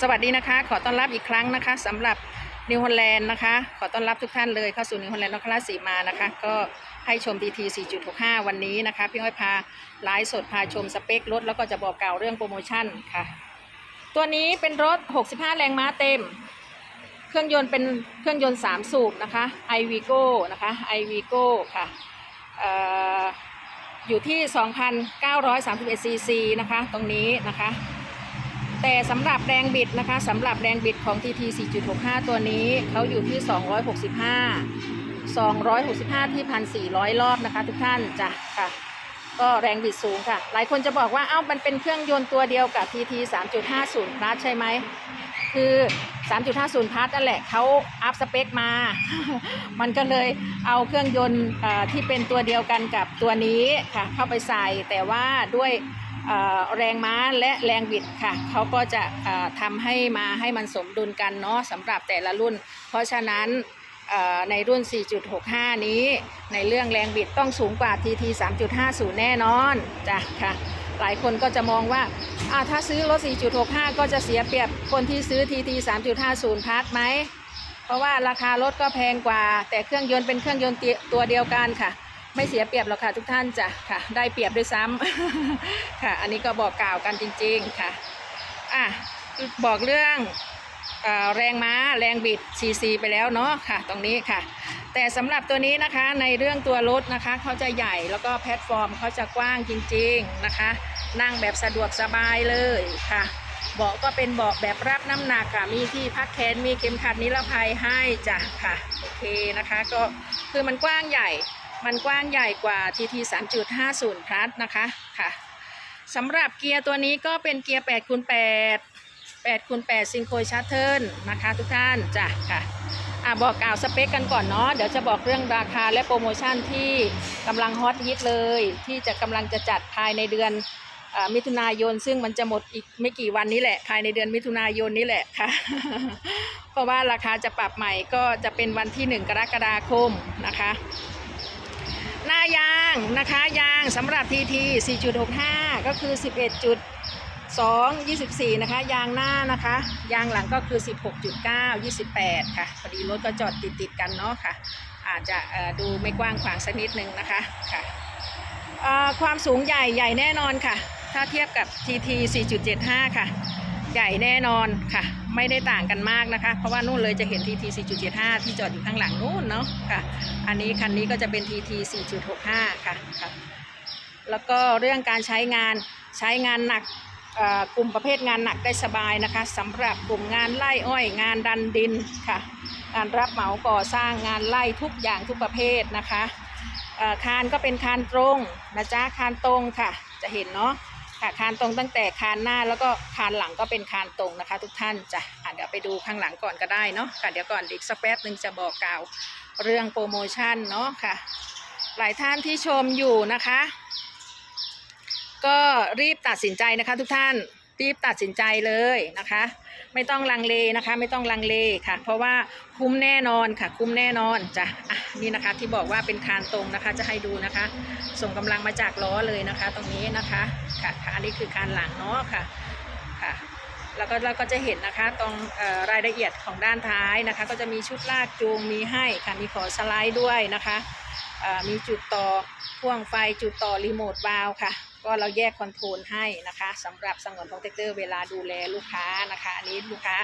สวัสดีนะคะ ขอต้อนรับอีกครั้งนะคะสำหรับนิวฮอลแลนด์นะคะ ขอต้อนรับทุกท่านเลยเข้าสู่นิวฮอลแลนด์นครราชสีมานะคะ ก็ให้ชม TT 4.65 วันนี้นะคะ พี่อ้อยพาไลฟ์สดพาชมสเปครถ แล้วก็จะบอกกล่าวเรื่องโปรโมชั่นค่ะ ตัวนี้เป็นรถ 65 แรงม้าเต็ม เครื่องยนต์เป็นเครื่องยนต์ 3 สูบนะคะ i v i g o นะคะ i v i g o ค่ะอ่ออยู่ที่ 2,931 cc นะคะ ตรงนี้นะคะ แต่สำหรับแรงบิดนะคะสำหรับแรงบิดของ TT 4.65 ตัวนี้เขาอยู่ที่ 265 265 ที่ 1,400 รอบนะคะ ทุกท่านจ้ะค่ะ ก็แรงบิดสูงค่ะ หลายคนจะบอกว่า เอ้า มันเป็นเครื่องยนต์ตัวเดียวกับ TT 3.50 พลัสใช่ไหม คือ 3.50 พลัสนั่นแหละเขาอัพสเปคมา มันก็เลยเอาเครื่องยนต์ที่เป็นตัวเดียวกันกับตัวนี้ค่ะ เข้าไปใส่แต่ว่าด้วย แรงม้าและแรงบิดค่ะเขาก็จะทำให้มาให้มันสมดุลกันเนาะสำหรับแต่ละรุ่น เพราะฉะนั้นในรุ่น 4.65 นี้ ในเรื่องแรงบิดต้องสูงกว่า TT 3.50 แน่นอนจ้ะค่ะหลายคนก็จะมองว่าถ้าซื้อรถ 4.65 ก็จะเสียเปรียบคนที่ซื้อ TT 3.50พัทไหม เพราะว่าราคารถก็แพงกว่า แต่เครื่องยนต์เป็นเครื่องยนต์ตัวเดียวกันค่ะ ไม่เสียเปรียบหรอกค่ะทุกท่านจ้ะค่ะ ได้เปรียบด้วยซ้ำค่ะ อันนี้ก็บอกกล่าวกันจริง ๆค่ะอะบอกเรื่องแรงม้าแรงบิด CC ไปแล้วเนาะค่ะ ตรงนี้ค่ะ แต่สำหรับตัวนี้นะคะในเรื่องตัวรถนะคะเขาจะใหญ่แล้วก็แพลตฟอร์มเขาจะกว้างจริง ๆนะคะ นั่งแบบสะดวกสบายเลยค่ะเบาะก็เป็นเบาะแบบรับน้ำหนักค่ะ มีที่พักแขนมีเข็มขัดนิรภัยให้จ้ะค่ะโอเคนะคะ ก็คือมันกว้างใหญ่ มันกว้างใหญ่กว่า TT 3.50 plus นะคะค่ะสำหรับเกียร์ตัวนี้ก็เป็นเกียร์8คูณ8 8คูณ8ซิงโครชัตเทิลนะคะ ทุกท่านจ้ะค่ะอะบอกกล่าวสเปคกันก่อนเนาะเดี๋ยวจะบอกเรื่องราคาและโปรโมชั่นที่กำลังฮอตฮิตเลย ที่จะกำลังจะจัดภายในเดือนอมิถุนายน ซึ่งมันจะหมดอีกไม่กี่วันนี้แหละ ภายในเดือนมิถุนายนนี้แหละค่ะ เพราะว่าราคาจะปรับใหม่ก็จะเป็นวันที่ 1 กรกฎาคมนะคะ หน้ายางนะคะยางสำหรับ TT 4.65 ก็คือ 11.224 นะคะ ยางหน้านะคะ ยางหลังก็คือ 16.9 28 ค่ะพอดีรถก็จอดติดติดๆกันเนาะค่ะ อาจจะดูไม่กว้างขวางสักนิดนึงนะคะค่ะความสูงใหญ่ใหญ่แน่นอนค่ะ ถ้าเทียบกับ TT 4.75 ค่ะ ใหญ่แน่นอนค่ะ ไม่ได้ต่างกันมากนะคะ เพราะว่านู่นเลยจะเห็น TT 4.75 ที่จอดอยู่ข้างหลังนู่นเนาะค่ะ อันนี้คันนี้ก็จะเป็น TT 4.65 ค่ะค่ะ แล้วก็เรื่องการใช้งานใช้งานหนักกลุ่มประเภทงานหนักได้สบายนะคะสำหรับกลุ่มงานไล่อ้อย งานดันดินค่ะ งานรับเหมาก่อสร้างงานไล่ทุกอย่างทุกประเภทนะคะคานก็เป็นคานตรงนะจ๊ะคานตรงค่ะ จะเห็นเนาะ ค่ะคานตรงตั้งแต่คานหน้าแล้วก็คานหลังก็เป็นคานตรงนะคะ ทุกท่านจ้ะอะเดี๋ยวไปดูข้างหลังก่อนก็ได้เนาะค่ะเดี๋ยวก่อนอีกสักแป๊บหนึ่งจะบอกกล่าวเรื่องโปรโมชั่นเนาะค่ะ หลายท่านที่ชมอยู่นะคะ ก็รีบตัดสินใจนะคะ ทุกท่านรีบตัดสินใจเลยนะคะ ไม่ต้องลังเลนะคะ ไม่ต้องลังเลค่ะ เพราะว่าคุ้มแน่นอนค่ะ คุ้มแน่นอนจ้ะอะนี่นะคะ ที่บอกว่าเป็นคานตรงนะคะ จะให้ดูนะคะ ส่งกำลังมาจากล้อเลยนะคะ ตรงนี้นะคะค่ะค่ะอันนี้คือคานหลังเนาะค่ะค่ะแล้วก็เราก็จะเห็นนะคะตรงรายละเอียดของด้านท้ายนะคะ ก็จะมีชุดลากจูงมีให้ค่ะมีขอสไลด์ด้วยนะคะมีจุดต่อพ่วงไฟจุดต่อรีโมทวาวค่ะ ก็เราแยกคอนโทรลให้นะคะสำหรับสงวนพงเทคเตอร์เวลาดูแลลูกค้านะคะอันนี้ลูกค้า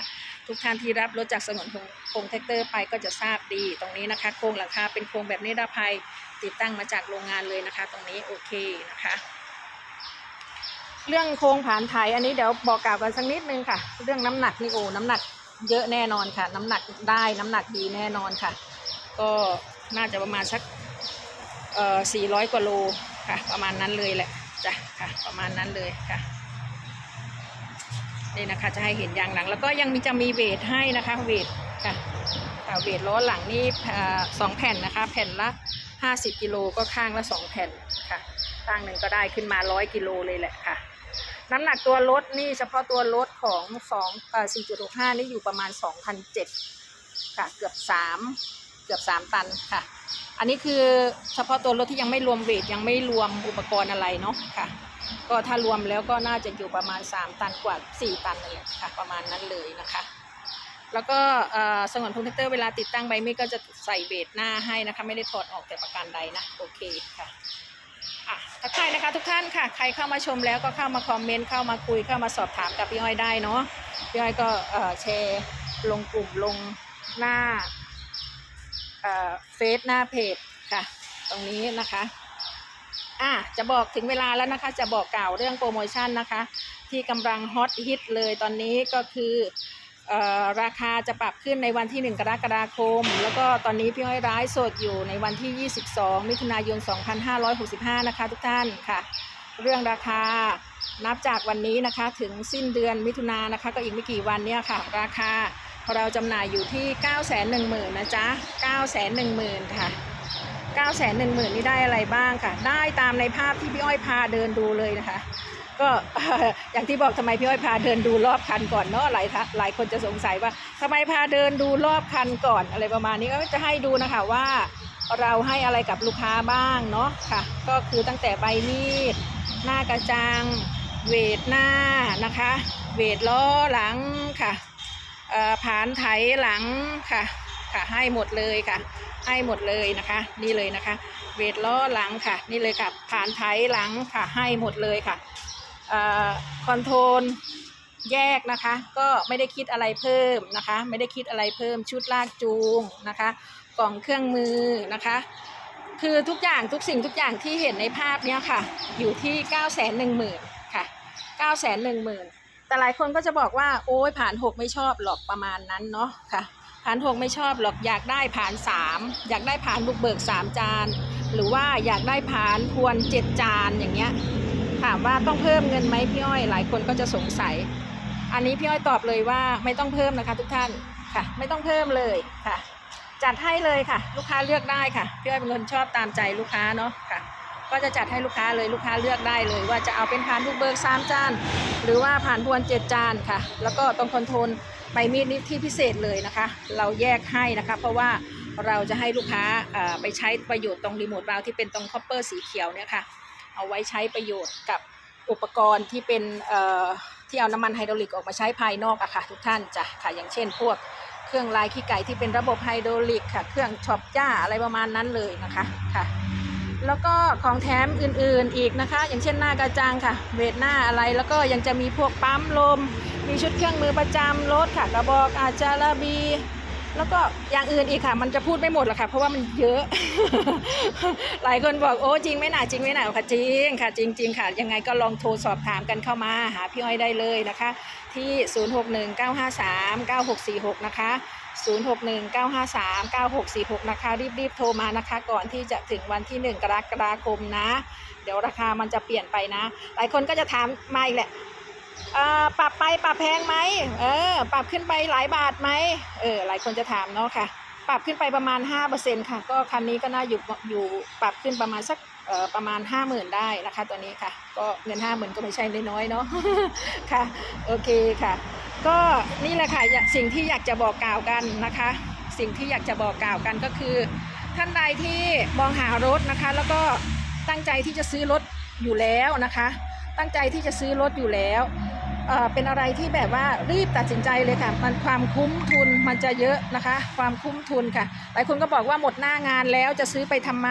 ทุกท่านที่รับรถจากสงวนพงเทคเตอร์ไปก็จะทราบดีตรงนี้นะคะ โครงหลังคาเป็นโครงแบบนิรภัยติดตั้งมาจากโรงงานเลยนะคะ ตรงนี้โอเคนะคะเรื่องโครงผานไถอันนี้เดี๋ยวบอกกล่าวกันสักนิดนึงค่ะ เรื่องน้ำหนักนี่โอ้น้ำหนักเยอะแน่นอนค่ะ น้ำหนักได้น้ำหนักดีแน่นอนค่ะ ก็น่าจะประมาณสักเอ่อ400กว่าโลค่ะ ประมาณนั้นเลยแหละ จ้ะค่ะ ประมาณนั้นเลยค่ะนี่นะคะจะให้เห็นยางหลัง แล้วก็ยังมีจะมีเวทให้นะคะเวทค่ะค่เวทล้อหลังนี่สองแผ่นนะคะ แผ่นละ50กิโลก็ข้างละสองแผ่นค่ะข้างหนึ่งก็ได้ขึ้นมาร้อยกิโลเลยแหละค่ะ น้ำหนักตัวรถนี่เฉพาะตัวรถของ2เอ่อ4.65 นี่อยู่ประมาณ2,007ค่ะ เกือบ 3 เกือบ 3 ตันค่ะ อันนี้คือเฉพาะตัวรถที่ยังไม่รวมเวทยังไม่รวมอุปกรณ์อะไรเนาะค่ะ ก็ถ้ารวมแล้วก็น่าจะอยู่ประมาณ 3 ตันกว่า 4 ตันนั่นแหละค่ะ ประมาณนั้นเลยนะคะ แล้วก็เอ่อสงวนพงเทคเตอร์เวลาติดตั้งใบมีดก็จะใส่เบสหน้าให้นะคะ ไม่ได้ถอดออกแต่ประการใดนะ โอเคค่ะอะทักทายนะคะทุกท่านค่ะ ใครเข้ามาชมแล้วก็เข้ามาคอมเมนต์เข้ามาคุยเข้ามาสอบถามกับพี่อ้อยได้เนาะพี่อ้อยก็แชร์ลงกลุ่มลงหน้า เฟซหน้าเพจค่ะ ตรงนี้นะคะอะจะบอกถึงเวลาแล้วนะคะ จะบอกกล่าวเรื่องโปรโมชั่นนะคะ ที่กำลังฮอตฮิตเลยตอนนี้ก็คือเอ่อราคาจะปรับขึ้นในวันที่ 1 กรกฎาคม แล้วก็ตอนนี้พี่อ้อยร้ายสดอยู่ในวันที่ 22 มิถุนายน 2565 นะคะทุกท่านค่ะ เรื่องราคานับจากวันนี้นะคะถึงสิ้นเดือนมิถุนายนนะคะ ก็อีกไม่กี่วันเนี่ยค่ะ ราคา เราจำหน่ายอยู่ที่ 9 1 0 0 0 0นะจ๊ะ 9 1 0 0 0 0 ค่ะ 9 1 0 0 0 0 นี่ได้อะไรบ้างค่ะ ได้ตามในภาพที่พี่อ้อยพาเดินดูเลยนะคะ ก็อย่างที่บอกทำไมพี่อ้อยพาเดินดูรอบคันก่อนเนาะหลายหลายคนจะสงสัยว่าทำไมพาเดินดูรอบคันก่อนอะไรประมาณนี้ก็จะให้ดูนะคะว่าเราให้อะไรกับลูกค้าบ้างเนาะค่ะ ก็คือตั้งแต่ใบมีดหน้ากระจัง เวทหน้านะคะ เวทล้อหลังค่ะ ผานไถหลังค่ะค่ะให้หมดเลยค่ะ ให้หมดเลยนะคะ นี่เลยนะคะ เวทล้อหลังค่ะ นี่เลยค่ะผานไถหลังค่ะ ให้หมดเลยค่ะคอนโทรลแยกนะคะ ก็ไม่ได้คิดอะไรเพิ่มนะคะ ไม่ได้คิดอะไรเพิ่มชุดลากจูงนะคะ กล่องเครื่องมือนะคะ คือทุกอย่างทุกสิ่งทุกอย่างที่เห็นในภาพเนี้ยค่ะ อยู่ที่ 9 1 0 0 0 0 ค่ะ 9 1 1 0 0 0 แต่หลายคนก็จะบอกว่า โอ้ยผ่าน6ไม่ชอบหรอกประมาณนั้นเนาะค่ะ ผ่าน6ไม่ชอบหรอกอยากได้ผ่าน3อยากได้ผ่านบุกเบิก3จาน หรือว่าอยากได้ผ่านพวน7จานอย่างเงี้ยถามว่าต้องเพิ่มเงินไหมพี่อ้อย หลายคนก็จะสงสัย อันนี้พี่อ้อยตอบเลยว่าไม่ต้องเพิ่มนะคะ ทุกท่านค่ะ ไม่ต้องเพิ่มเลยค่ะ จัดให้เลยค่ะ ลูกค้าเลือกได้ค่ะพี่อ้อยเป็นคนชอบตามใจลูกค้าเนาะค่ะ ก็จะจัดให้ลูกค้าเลยลูกค้าเลือกได้เลย ว่าจะเอาเป็นผ่านบุกเบิกสามจาน หรือว่าผ่านพวนเจ็ดจานค่ะ แล้วก็ตรงคอนโทรลใบมีดนี่ที่พิเศษเลยนะคะ เราแยกให้นะคะ เพราะว่าเราจะให้ลูกค้าไปใช้ประโยชน์ตรงรีโมทบาวที่เป็นตรงคอปเปอร์สีเขียวเนี่ยค่ะเอาไว้ใช้ประโยชน์กับอุปกรณ์ที่เป็นที่เอาน้ำมันไฮดรอลิกออกมาใช้ภายนอกอะค่ะทุกท่านจ้ะค่ะอย่างเช่น พวกเครื่องลายขี้ไก่ที่เป็นระบบไฮดรอลิกค่ะ เครื่องช็อปจ้าอะไรประมาณนั้นเลยนะคะค่ะ แล้วก็ของแถมอื่นๆอีกนะคะ อย่างเช่นหน้ากระจังค่ะ เวทหน้าอะไรแล้วก็ยังจะมีพวกปั๊มลม มีชุดเครื่องมือประจำรถค่ะกระบอกอาจาระบี แล้วก็อย่างอื่นอีกค่ะ มันจะพูดไม่หมดหรอกค่ะ เพราะว่ามันเยอะ หลายคนบอกโอ้จริงไหมหนาจริงไหมหนาค่ะจริงค่ะ จริง ๆ ค่ะ ยังไงก็ลองโทรสอบถามกันเข้ามาหาพี่อ้อยได้เลยนะคะ ที่ 0619539646 นะคะ 0619539646 นะคะ รีบๆโทรมานะคะ ก่อนที่จะถึงวันที่ 1 กรกฎาคมนะ เดี๋ยวราคามันจะเปลี่ยนไปนะ หลายคนก็จะถามมาอีกแหละ ปรับไปปรับแพงไหมเออ ปรับขึ้นไปหลายบาทไหมเออ หลายคนจะถามเนาะค่ะ ปรับขึ้นไปประมาณ 5%ค่ะ ก็คันนี้ก็น่าอยู่อยู่ปรับขึ้นประมาณสักประมาณ 50,000 ได้นะคะตัวนี้ค่ะ ก็เงิน 50,000 ก็ไม่ใช่น้อยๆเนาะค่ะ โอเคค่ะ ก็นี่แหละค่ะสิ่งที่อยากจะบอกกล่าวกันนะคะ สิ่งที่อยากจะบอกกล่าวกันก็คือ ท่านใดที่มองหารถนะคะ แล้วก็ตั้งใจที่จะซื้อรถอยู่แล้วนะคะ ตั้งใจที่จะซื้อรถอยู่แล้ว เป็นอะไรที่แบบว่ารีบตัดสินใจเลยค่ะ มันความคุ้มทุนมันจะเยอะนะคะ ความคุ้มทุนค่ะ หลายคนก็บอกว่าหมดหน้างานแล้วจะซื้อไปทำไม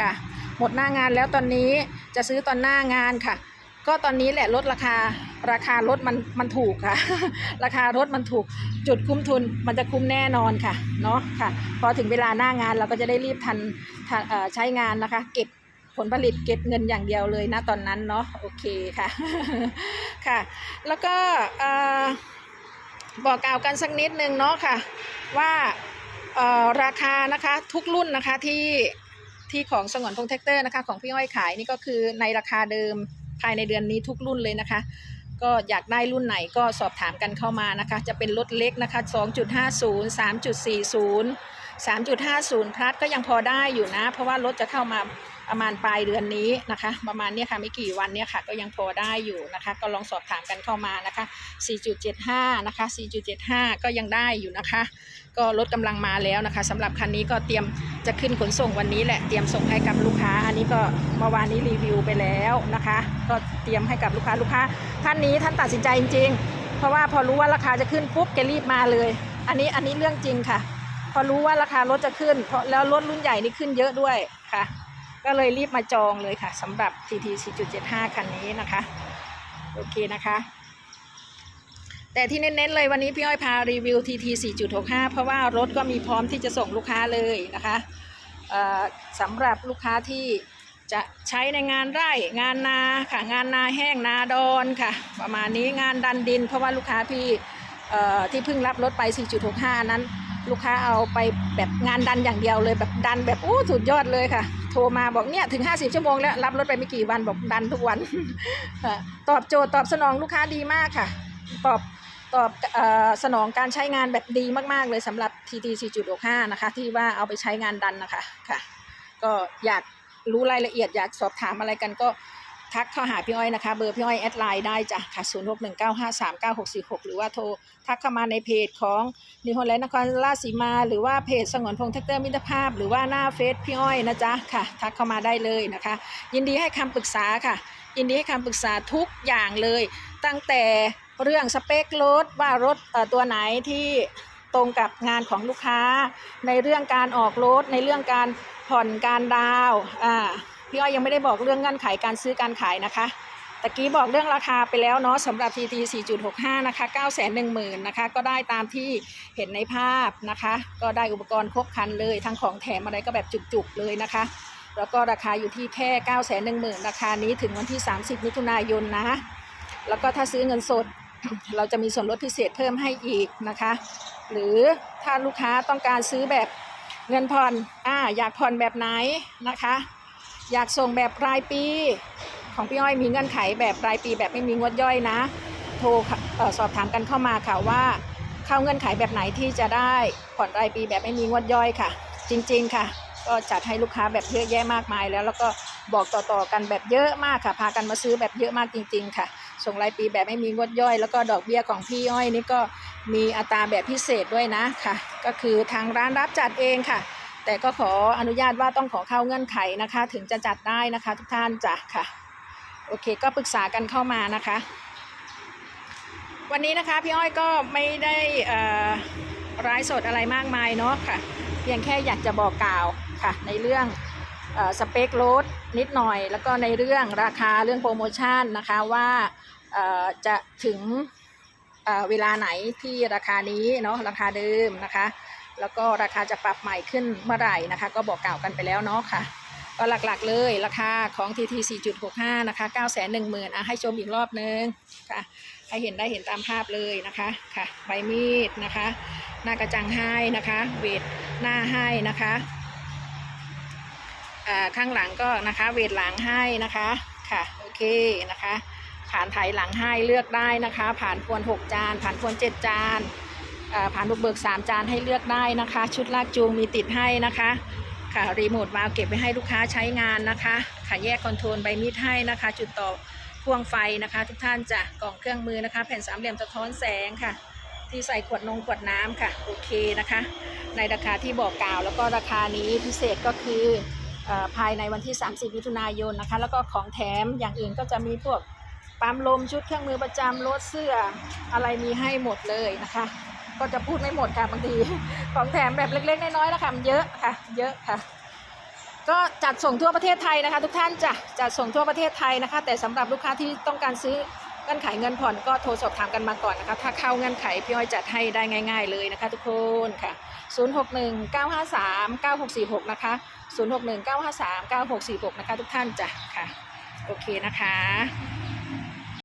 ค่ะ หมดหน้างานแล้วตอนนี้จะซื้อตอนหน้างานค่ะ ก็ตอนนี้แหละลดราคาราคารถมันมันถูกค่ะ ราคารถมันถูกจุดคุ้มทุนมันจะคุ้มแน่นอนค่ะเนาะค่ะ พอถึงเวลาหน้างานเราก็จะได้รีบทันใช้งานนะคะ เก็บ ผลผลิตเก็บเงินอย่างเดียวเลยนะตอนนั้นเนาะโอเคค่ะค่ะ แล้วก็บอกกล่าวกันสักนิดนึงเนาะค่ะ ว่าราคานะคะทุกรุ่นนะคะที่ที่ของสงวนพงแท็กเตอร์นะคะ ของพี่อ้อยขายนี่ก็คือในราคาเดิมภายในเดือนนี้ทุกรุ่นเลยนะคะ ก็อยากได้รุ่นไหนก็สอบถามกันเข้ามานะคะ จะเป็นรถเล็กนะคะ 2.50 3.40 3.50พลัสก็ยังพอได้อยู่นะ เพราะว่ารถจะเข้ามา ประมาณปลายเดือนนี้นะคะ ประมาณนี้ค่ะไม่กี่วันเนี้ยค่ะ ก็ยังพอได้อยู่นะคะ ก็ลองสอบถามกันเข้ามานะคะ 4.75 นะคะ 4.75 ก็ยังได้อยู่นะคะ ก็ลดกำลังมาแล้วนะคะสำหรับคันนี้ก็เตรียมจะขึ้นขนส่งวันนี้แหละเตรียมส่งให้กับลูกค้า อันนี้ก็เมื่อวานนี้รีวิวไปแล้วนะคะ ก็เตรียมให้กับลูกค้าลูกค้า ท่านนี้ท่านตัดสินใจจริงๆ เพราะว่าพอรู้ว่าราคาจะขึ้นปุ๊บแกรีบมาเลย อันนี้อันนี้เรื่องจริงค่ะ พอรู้ว่าราคารถจะขึ้น เพราะแล้วรถรุ่นใหญ่นี่ขึ้นเยอะด้วยค่ะ ก็เลยรีบมาจองเลยค่ะสำหรับ TT 4.75 คันนี้นะคะ โอเคนะคะ แต่ที่เน้นๆเลยวันนี้พี่อ้อยพารีวิว TT 4.65 เพราะว่ารถก็มีพร้อมที่จะส่งลูกค้าเลยนะคะสำหรับลูกค้าที่จะใช้ในงานไร่งานนาค่ะงานนาแห้งนาดอนค่ะ ประมาณนี้งานดันดิน เพราะว่าลูกค้าพี่ที่เพิ่งรับรถไป 4.65 นั้น ลูกค้าเอาไปแบบงานดันอย่างเดียวเลยแบบดันแบบอู้สุดยอดเลยค่ะ โทรมาบอกเนี่ยถึง 50 ชั่วโมงแล้วรับรถไปไม่กี่วันบอกดันทุกวันค่ะตอบโจทย์ตอบสนองลูกค้าดีมากค่ะ ตอบตอบออสนองการใช้งานแบบดีมากๆ เลยสำหรับ TT 4.65 นะคะ ที่ว่าเอาไปใช้งานดันนะคะค่ะ ก็อยากรู้รายละเอียดอยากสอบถามอะไรกันก็ ทักเข้าหาพี่อ้อยนะคะ เบอร์พี่อ้อยแอดไลน์ได้จ้ะค่ะ 0619539646 หรือว่าโทรทักเข้ามาในเพจของนิฮอนแลนด์นครราชสีมา หรือว่าเพจสงวนพงษ์ท็กเตอร์มิตรภาพ หรือว่าหน้าเฟซพี่อ้อยนะจ๊ะค่ะ ทักเข้ามาได้เลยนะคะ ยินดีให้คำปรึกษาค่ะ ยินดีให้คำปรึกษาทุกอย่างเลย ตั้งแต่เรื่องสเปครถว่ารถตัวไหนที่ตรงกับงานของลูกค้า ในเรื่องการออกรถในเรื่องการผ่อนการดาวอ่า พี่อ้อยยังไม่ได้บอกเรื่องเงื่อนไขการซื้อการขายนะคะตะกี้บอกเรื่องราคาไปแล้วเนาะสำหรับ TT 4.65 นะคะ 9 1 0 0 0 0 นะคะ ก็ได้ตามที่เห็นในภาพนะคะ ก็ได้อุปกรณ์ครบครันเลย ทั้งของแถมอะไรก็แบบจุกๆเลยนะคะ แล้วก็ราคาอยู่ที่แค่ 9 1 0 0 0 0 ราคานี้ถึงวันที่ 30 มิถุนายนนะ แล้วก็ถ้าซื้อเงินสด เราจะมีส่วนลดพิเศษเพิ่มให้อีกนะคะ หรือถ้าลูกค้าต้องการซื้อแบบเงินผ่อนอ่าอยากผ่อนแบบไหนนะคะ อยากส่งแบบรายปี ของพี่อ้อยมีเงื่อนไขแบบรายปีแบบไม่มีงวดย่อยนะ โทรออสอบถามกันเข้ามาค่ะว่า เข้าเงื่อนไขแบบไหนที่จะได้ผ่อนรายปีแบบไม่มีงวดย่อยค่ะ จริง ๆค่ะ ก็จัดให้ลูกค้าแบบเยอะแยะมากมายแล้ว แล้วก็บอกต่อๆกันแบบเยอะมากค่ะ พากันมาซื้อแบบเยอะมากจริง ๆ ค่ะ ส่งรายปีแบบไม่มีงวดย่อย แล้วก็ดอกเบี้ยของพี่อ้อยนี่ก็มีอัตราแบบพิเศษด้วยนะค่ะ ก็คือทางร้านรับจัดเองค่ะ แต่ก็ขออนุญาตว่าต้องขอเข้าเงื่อนไขนะคะ ถึงจะจัดได้นะคะทุกท่านจ้ะค่ะ โอเคก็ปรึกษากันเข้ามานะคะ วันนี้นะคะพี่อ้อยก็ไม่ได้ร้ายสดอะไรมากมายเนาะค่ะ เพียงแค่อยากจะบอกกล่าวค่ะ ในเรื่องอสเปครถนิดหน่อย แล้วก็ในเรื่องราคาเรื่องโปรโมชั่นนะคะว่าจะถึงเวลาไหนที่ราคานี้เนาะราคาเดิมนะคะ แล้วก็ราคาจะปรับใหม่ขึ้นเมื่อไหร่นะคะ ก็บอกกล่าวกันไปแล้วเนาะค่ะ ก็หลักๆเลยราคาของ TT 4.65 นะคะ 9 1 0 0 0 0อะให้ชมอีกรอบนึงค่ะให้เห็นได้เห็นตามภาพเลยนะคะค่ะใบมีดนะคะ หน้ากระจังให้นะคะเวทหน้าให้นะคะอ่าข้างหลังก็นะคะเวทหลังให้นะคะค่ะโอเคนะคะ ผ่านไถหลังให้เลือกได้นะคะ ผ่านพวน 6 จาน ผ่านพวน 7 จาน ผ่านบุกเบิก 3 จานให้เลือกได้นะคะ ชุดลากจูงมีติดให้นะคะค่ะรีโมทวาล์วเก็บไว้ให้ลูกค้าใช้งานนะคะค่ะแยกคอนโทรลใบมีดให้นะคะ จุดต่อพ่วงไฟนะคะ ทุกท่านจะกล่องเครื่องมือนะคะ แผ่นสามเหลี่ยมสะท้อนแสงค่ะ ที่ใส่ขวดนงขวดน้ำค่ะโอเคนะคะ ในราคาที่บอกกล่าว แล้วก็ราคานี้พิเศษก็คือออภายในวันที่ 30 มิถุนายนนะคะ แล้วก็ของแถมอย่างอื่นก็จะมีพวกปั๊มลมชุดเครื่องมือประจำรถเสื้ออะไรมีให้หมดเลยนะคะ ก็จะพูดไม่หมดค่ะบางที ของแถมแบบเล็ก ๆ น้อยๆนะคะมันเยอะค่ะ เยอะค่ะ ก็จัดส่งทั่วประเทศไทยนะคะ ทุกท่านจะจัดส่งทั่วประเทศไทยนะคะ แต่สำหรับลูกค้าที่ต้องการซื้อเงื่อนไขเงินผ่อนก็โทรสอบถามกันมาก่อนนะคะ ถ้าเข้าเงื่อนไขพี่อ้อยจัดให้ได้ง่าย ๆ เลยนะคะ ทุกคนค่ะ 061 953 9646 นะคะ 061 953 9646 นะคะ ทุกท่านจ้ะค่ะ โอเคนะคะ